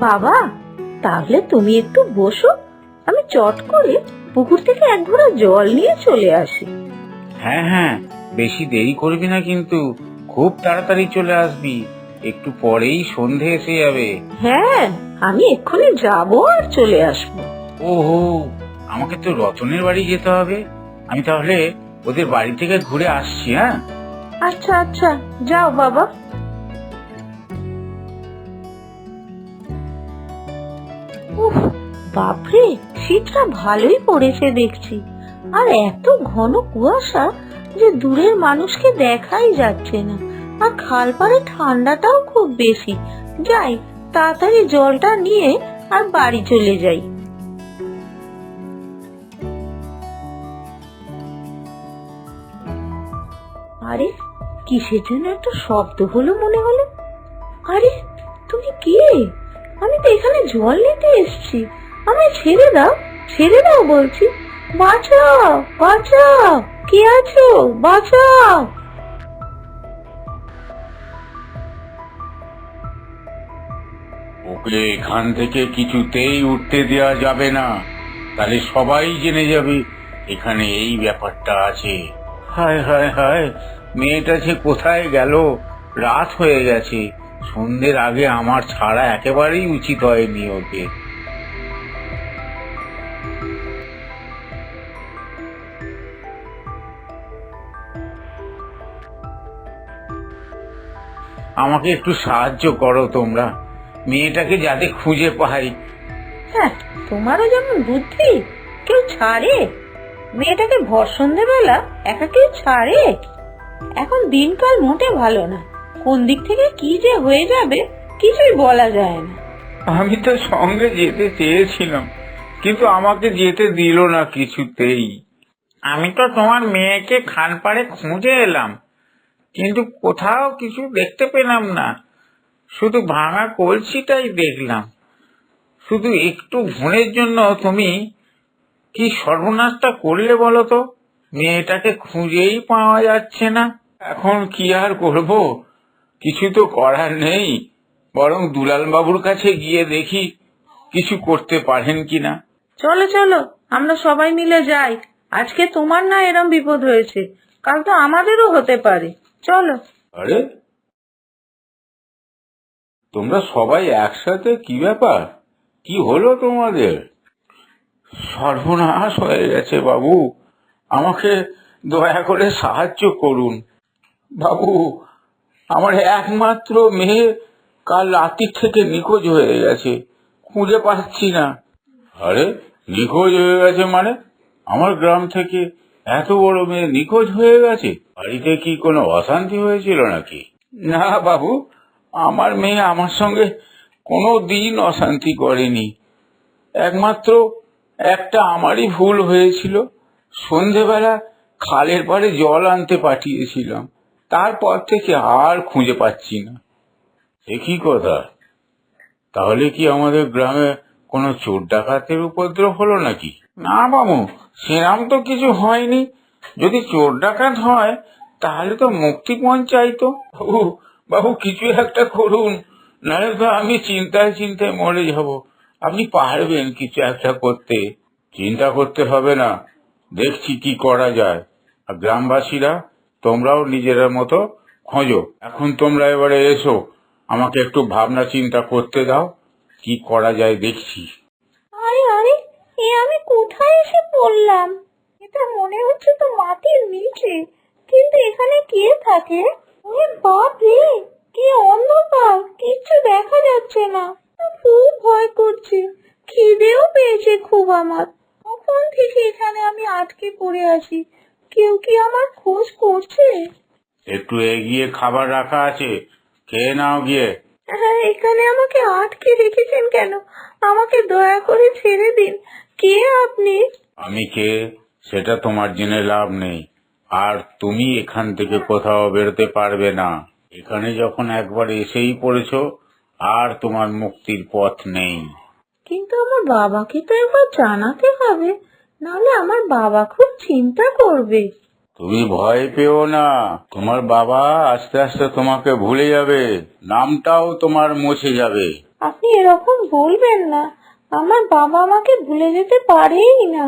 বাবা তাহলে তুমি একটু বসো। আমি চট করে পুকুর থেকে এক ঘোড়া জল নিয়ে চলে আসি। হ্যাঁ হ্যাঁ বেশি দেরি করবি না কিন্তু। খুব তাড়াতাড়ি চলে আসবি। একটু পরেই সন্ধে এসে যাবে। হ্যাঁ আমি এক্ষুনি যাব আর চলে আসব। ওহো আমাকে তো রতনের বাড়ি যেতে হবে। আমি তাহলে ওদের বাড়ি থেকে ঘুরে আসছি হ্যাঁ? আচ্ছা আচ্ছা যাও বাবা। উফ, বাপরে, শীতটা ভালোই পড়েছে দেখছি। আর এত ঘন কুয়াশা যে দূরের মানুষকে দেখাই যাচ্ছে না। আর খালপাড়ে ঠান্ডাটাও খুব বেশি। যাই, তাড়াতাড়ি জলটা নিয়ে আর বাড়ি চলে যাই। আরে, কিসের জন্য একটা শব্দ হলো মনে হলো? আরে, তুমি কে? তো এখানে জল নিতে এসেছি। আমায় ছেড়ে দাও ছেড়ে দাও বলছি। বাঁচাও বাঁচাও। আছো? বাঁচাও। ওকে এখান থেকে কিছুতেই উঠতে দেওয়া যাবে না। তাহলে সবাই জেনে যাবে এখানে এই ব্যাপারটা আছে। হায় হায় হায়, মেয়েটা যে কোথায় গেল? রাত হয়ে গেছে। সন্ধ্যের আগে আমার ছাড়া একেবারেই উচিত হয়নি ওকে। আমাকে একটু সাহায্য করো তোমরা। মেয়েটাকে যাতে খুঁজে পাই। হ্যাঁ তোমারও যেমন বুদ্ধি, কেউ ছাড়ে। মেয়েটাকে ভর সন্ধেবেলা একা কেউ ছাড়ে। এখন দিনকাল মোটে ভালো না। কোন দিক থেকে কি যে হয়ে যাবে, কিছুই বলা যায় না। আমি তো সঙ্গে যেতে চেয়েছিলাম, কিন্তু আমাকে যেতে দিল না কিছুতেই। আমি তো তোমার মেয়েকে খানপাড়ে খুঁজে এলাম, কিন্তু কোথাও কিছু দেখতে পেলাম না। শুধু ভাঙা কলসিটাই দেখলাম। শুধু একটু ভুঁড়ের জন্য তুমি কি সর্বনাশটা করলে বলো তো? মেয়েটাকে খুঁজেই পাওয়া যাচ্ছে না। এখন কি আর করব? কিছু তো করার নেই বরং দুলাল বাবুর কাছে গিয়ে দেখি কিছু করতে পারেন কিনা। চলো চলো আমরা সবাই মিলে যাই। আজকে তোমার না এরম বিপদ হয়েছে কাল তো আমাদেরও হতে পারে। চলো। আরে তোমরা সবাই একসাথে কি ব্যাপার? কি হলো তোমাদের? সর্বনাশ হয়ে গেছে বাবু। আমাকে দয়া করে সাহায্য করুন। বাবু আমার একমাত্র মেয়ে কাল রাত্রির থেকে নিখোঁজ হয়ে গেছে। খুঁজে পাচ্ছি না। আরে নিখোঁজ হয়ে গেছে মানে? আমার গ্রাম থেকে এত বড় মেয়ে নিখোঁজ হয়ে গেছে? বাড়িতে কি কোনো অশান্তি হয়েছিল নাকি? না বাবু আমার মেয়ে আমার সঙ্গে কোনো দিন অশান্তি করেনি। একমাত্র একটা আমারই ভুল হয়েছিল। সন্ধেবেলা খালের পাড়ে জল আনতে পাঠিয়েছিলাম। তারপর থেকে আর খুঁজে পাচ্ছি না। এ কি কথা? তাহলে কি আমাদের গ্রামে কোনো চোর ডাকাতের উপদ্রব হলো নাকি? না বাবু, সেরাম তো কিছু হয়নি। যদি চোর ডাকাত হয়, তাহলে তো মুক্তিপণ চাইতো বাবু বাবু, কিছু একটা করুন, নাহলে তো আমি চিন্তায় চিন্তায় মরে যাব। আপনি পারবেন কিছু একটা করতে। চিন্তা করতে হবে না। দেখছি কি করা যায়। আর গ্রামবাসীরা তোমরাও নিজেরা মতো খোঁজো। এখন তোমরা এবারে এসো, আমাকে একটু ভাবনা চিন্তা করতে দাও, কি করা যায় দেখছি। আরে আরে, এ আমি কোথায় এসে পড়লাম? এটা মনে হচ্ছে তো মাটির নিচে, কিন্তু এখানে কে থাকে? ওরে বাপ রে কি অন্ধকার, কিচ্ছু দেখা যাচ্ছে না। খুব ভয় করছে, খিদেও পেয়েছে খুব আমার। কখন থেকে এখানে আমি আটকে পড়ে আছি? কেউ কি আমার খোঁজ করছে? একটু এগিয়ে খাবার রাখা আছে খেয়ে নাও গিয়ে। হ্যাঁ এখানে আমাকে আটকে রেখেছেন কেন? আমাকে দয়া করে ছেড়ে দিন। কে আপনি? আমি কে? সেটা তোমার জেনে লাভ নেই। আর তুমি এখান থেকে কোথাও বেরোতে পারবে না। এখানে যখন একবার এসেই পড়েছো আর তোমার মুক্তির পথ নেই। কিন্তু আমার বাবাকে তো একবার জানাতে হবে। নাহলে আমার বাবা খুব চিন্তা করবে। তুমি ভয় পেও না। তোমার বাবা আস্তে আস্তে তোমাকে ভুলে যাবে। নামটাও তোমার মুছে যাবে। আপনি এরকম বলবেন না। আমার বাবা আমাকে ভুলে যেতে পারেই না।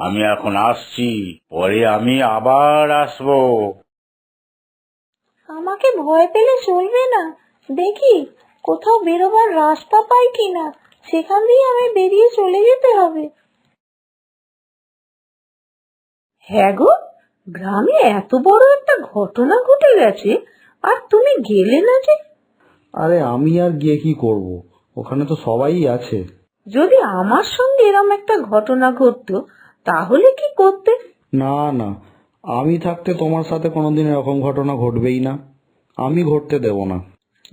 আমি এখন আসছি। পরে আমি আবার আসব। আমাকে ভয় পেলে চলবে না। দেখি কোথাও বেরোবার রাস্তা পাই কিনা। সেখান দিয়ে আমি বেরিয়ে চলে যেতে হবে। হ্যাঁ গো গ্রামে এত বড় একটা ঘটনা ঘটে গেছে আর তুমি গেলে না যে। আরে আমি আর গিয়ে কি করব? ওখানে তো সবাই আছে। যদি আমার সঙ্গে এরম একটা ঘটনা ঘটতো তাহলে কি করতে? না না আমি থাকতে তোমার সাথে কোনোদিন এরকম ঘটনা ঘটবেই না। আমি ঘটতে দেব না।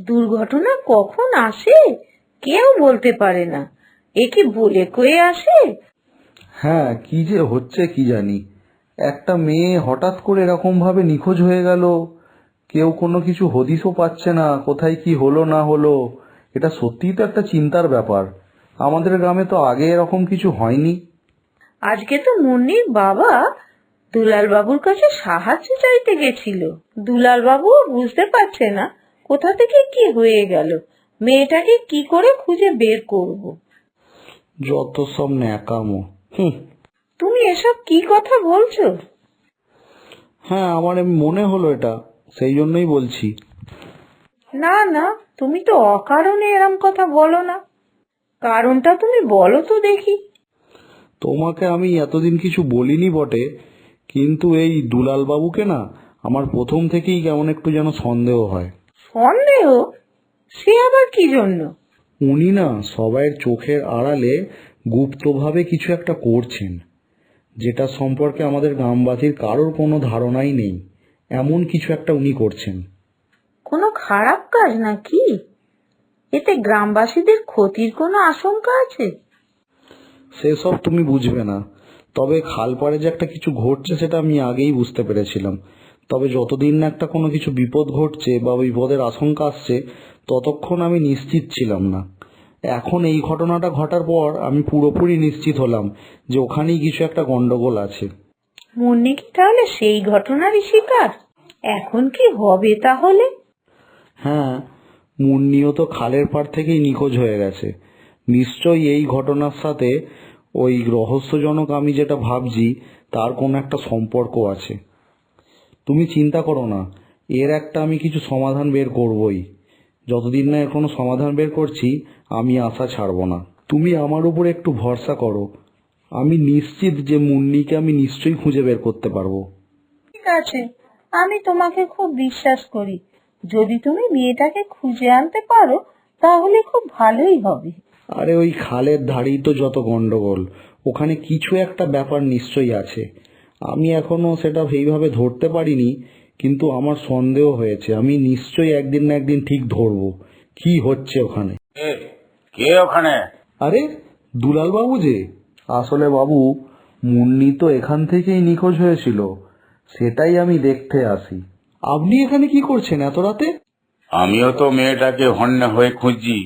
দুর্ঘটনা কখন আসে? কেউ বলতে পারে না। এ কি বলে কয়ে আসে? হ্যাঁ কি যে হচ্ছে কি জানি। একটা মেয়ে হঠাৎ করে এরকম ভাবে নিখোঁজ হয়ে গেল। কেউ কোনো কিছু হদিসও পাচ্ছে না কোথায় কি হলো না হলো। এটা সত্যিই তো একটা চিন্তার ব্যাপার। আমাদের গ্রামে তো আগে এরকম কিছু হয়নি। আজকে তো মুন্নির বাবা দুলাল বাবুর কাছে সাহায্য চাইতে গেছিল। দুলাল বাবু বুঝতে পারছে না কোথা থেকে কি হয়ে গেল। মেয়েটাকে কি করে খুঁজে বের করব। যত সব ন্যাকামো। হুম। তুমি এসব কি কথা বলছো? হ্যাঁ আমার মনে হলো এটা সেই জন্যই বলছি। না না তুমি তো অকারণে এরম কথা বলো না। কারণটা তুমি বলো তো দেখি। তোমাকে আমি এতদিন কিছু বলিনি বটে কিন্তু এই দুলাল বাবুকে না আমার প্রথম থেকেই কেমন একটু যেন সন্দেহ হয়। সন্দেহ? সে আবার কি জন্য? উনি না সবাইয়ের চোখের আড়ালে গুপ্তভাবে কিছু একটা করছেন যেটা সম্পর্কে আমাদের গ্রামবাসীর কারোর কোনো ধারণাই নেই এমন কিছু একটা উনি করছেন। কোনো খারাপ কাজ নাকি? এতে গ্রামবাসীদের ক্ষতির কোনো আশঙ্কা আছে? সেসব তুমি বুঝবে না তবে খালপাড়ে যে একটা কিছু ঘটছে সেটা আমি আগেই বুঝতে পেরেছিলাম। তবে যতদিন না একটা কোনো কিছু বিপদ ঘটছে বা বিপদের আশঙ্কা আসছে ততক্ষণ আমি নিশ্চিত ছিলাম না। এখন এই ঘটনাটা ঘটার পর আমি পুরোপুরি নিশ্চিত হলাম যে ওখানেই কিছু একটা গন্ডগোল আছে। মুন্নি কি তাহলে সেই ঘটনারই শিকার? এখন কি হবে তাহলে? হ্যাঁ মুন্নিও তো খালের পাড় থেকেই নিখোঁজ হয়ে গেছে। নিশ্চয়ই এই ঘটনার সাথে ওই রহস্যজনক আমি যেটা ভাবছি তার কোনো একটা সম্পর্ক আছে। তুমি চিন্তা করো না এর একটা আমি কিছু সমাধান বের করবই। যতদিন না এর কোনো সমাধান বের করছি আমি আশা ছাড়বো না। তুমি আমার উপর একটু ভরসা করো। আমি নিশ্চিত যে মুন্নিকে আমি নিশ্চয়ই খুঁজে বের করতে পারব। ঠিক আছে আমি তোমাকে খুব বিশ্বাস করি। যদি তুমি মেয়েটাকে খুঁজে আনতে পারো তাহলে খুব ভালোই হবে। আরে ওই খালের ধারেই তো যত গন্ডগোল ওখানে কিছু একটা ব্যাপার নিশ্চয়ই আছে। আমি এখনও সেটা সেইভাবে ধরতে পারিনি কিন্তু আমার সন্দেহ হয়েছে। আমি নিশ্চয়ই একদিন না একদিন ঠিক ধরবো। কি হচ্ছে ওখানে? কে? ওখানে? আরে দুলাল বাবু যে। আসলে বাবু মুন্নি তো এখান থেকেই নিখোঁজ হয়েছিল। সেটাই আমি দেখতে আসি। আপনি এখানে কি করছেন এত রাতে? আমিও তো মেয়েটাকে হন্যা হয়ে খুঁজছি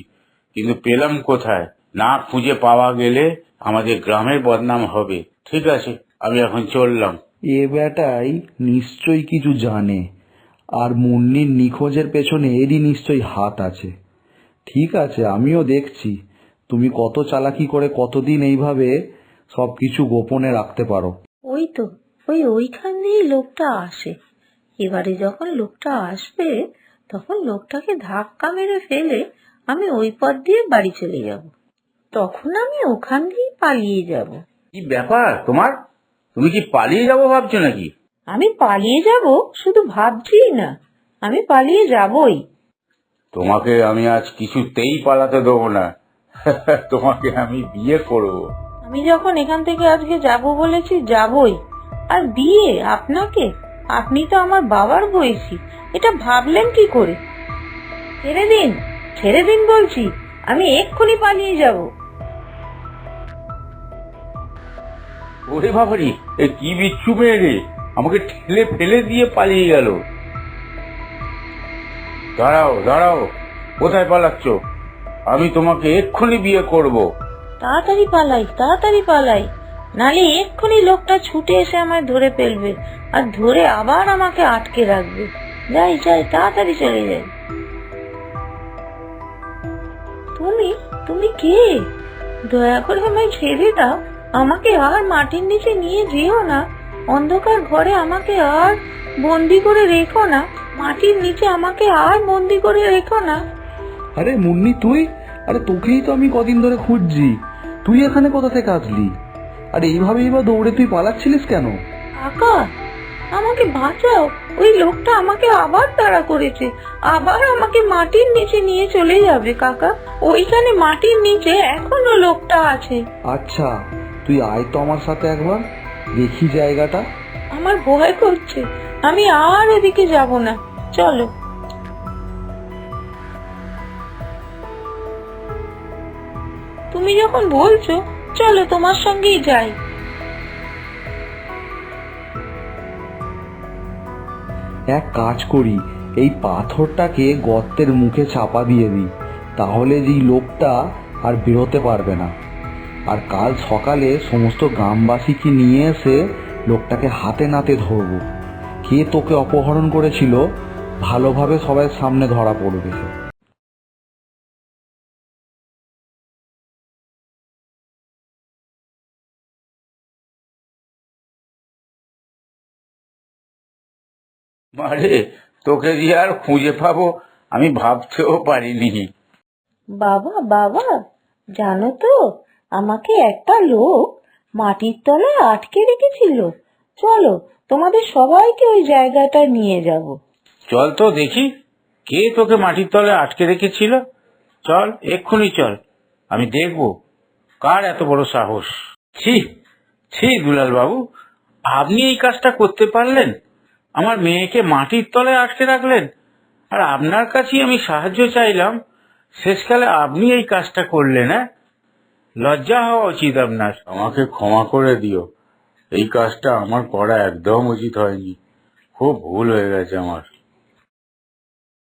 কিন্তু পেলাম কোথায়? না খুঁজে পাওয়া গেলে আমাদের গ্রামের বদনাম হবে। ঠিক আছে। আমি এখন চললাম। এ বেটাই নিশ্চয়ই কিছু জানে আর মুন্নির নিখোঁজের পেছনে এরই নিশ্চয়ই হাত আছে। ঠিক আছে আমিও দেখছি তুমি কত চালাকি করে কতদিন এইভাবে সবকিছু গোপনে রাখতে পারো। ওই তো ওই ওইখান দিয়ে লোকটা আসে। এবারে যখন লোকটা আসবে তখন লোকটাকে ধাক্কা মেরে ফেলে আমি ওই পথ দিয়ে বাড়ি চলে যাব। তখন আমি ওখান দিয়েই পালিয়ে যাব। কি ব্যাপার তোমার? তুমি কি পালিয়ে যাব ভাবছ নাকি? আমি পালিয়ে যাব? শুধু ভাবছি না। আমি পালিয়ে যাবই। তোমাকে আমি আজ কিছুতেই পালাতে দেবো না। তোমাকে আমি বিয়ে করব। আমি যখন এখান থেকে আজকে যাব বলেছি যাবই। আর বিয়ে? আপনাকে? আপনি তো আমার বাবার বয়সী। এটা ভাবলেন কি করে? ছেড়ে দিন ছেড়ে দিন বলছি। আমি এক্ষুনি পালিয়ে যাব। ওরে বাবারি! এ কি বিচ্ছু মেয়ে রে? আমাকে ঠেলে ফেলে দিয়ে পালিয়ে গেল। দাঁড়াও দাঁড়াও, কোথায় পালাচ্ছ? আমি তোমাকে এক্ষুনি বিয়ে করব। তাড়াতাড়ি পালাই তাড়াতাড়ি পালাই। নালে এক্ষুনি লোকটা ছুটে এসে আমায় ধরে ফেলবে আর ধরে আবার আমাকে আটকে রাখবে। যাই যাই, তাড়াতাড়ি চলে যাই। তুমি তুমি কে? দয়া করে আমায় ছেড়ে দাও। আমাকে আর মাটির নিচে নিয়ে যেও না। অন্ধকার ঘরে আমাকে আর বন্দি করে রেখো না। মাটির নিচে আমাকে আর বন্দি করে রেখো না। আরে মুন্নি তুই? আরে তোকেই তো আমি কদিন ধরে খুঁজছি। তুই এখানে কোথা থেকে আসলি? আর এইভাবেই বা দৌড়ে তুই পালাচ্ছিলিস কেন? কাকা আমাকে বাঁচাও। ওই লোকটা আমাকে আবার তাড়া করেছে। আবার আমাকে মাটির নিচে নিয়ে চলে যাবে কাকা। ওইখানে মাটির নিচে এখনও লোকটা আছে। আচ্ছা। তুই আয় তো আমার সাথে একবার দেখি জায়গাটা। আমার ভয় করছে আমি আর এদিকে যাব না। চলো। তুমি যখন বলছো চলো তোমার সঙ্গেই যাই। এক কাজ করি এই পাথরটাকে গর্তের মুখে চাপা দিয়ে দিই তাহলে যেই লোকটা আর বেরোতে পারবে না। আর কাল সকালে সমস্ত গ্রামবাসীকে নিয়ে এসে লোকটাকে হাতে নাতে ধরবো। কে তোকে অপহরণ করেছিল? ভালোভাবে সবাই সামনে ধরা পড়বে। মারে তোকে যে আর খুঁজে পাবো? আমি ভাবতেও পারিনি। বাবা বাবা জানো তো আমাকে একটা লোক মাটির তলায় আটকে রেখেছিল। চলো, তোমাদের সবাইকে ওই জায়গাটা নিয়ে যাব। চল তো দেখি, কে তোকে মাটির তলে আটকে রেখেছিল? চল, এক্ষুনি চল, আমি দেখব কার এত বড় সাহস। ছি ছি দুলাল বাবু আপনি এই কাজটা করতে পারলেন? আমার মেয়েকে মাটির তলে আটকে রাখলেন? আর আপনার কাছেই আমি সাহায্য চাইলাম। শেষকালে আপনি এই কাজটা করলেন হ্যাঁ? লজ্জা হওয়া উচিত আপনার আমাকে ক্ষমা করে দিও। এই কাজটা আমার করা একদম উচিত হয়নি। খুব ভুল হয়ে গেছে আমার।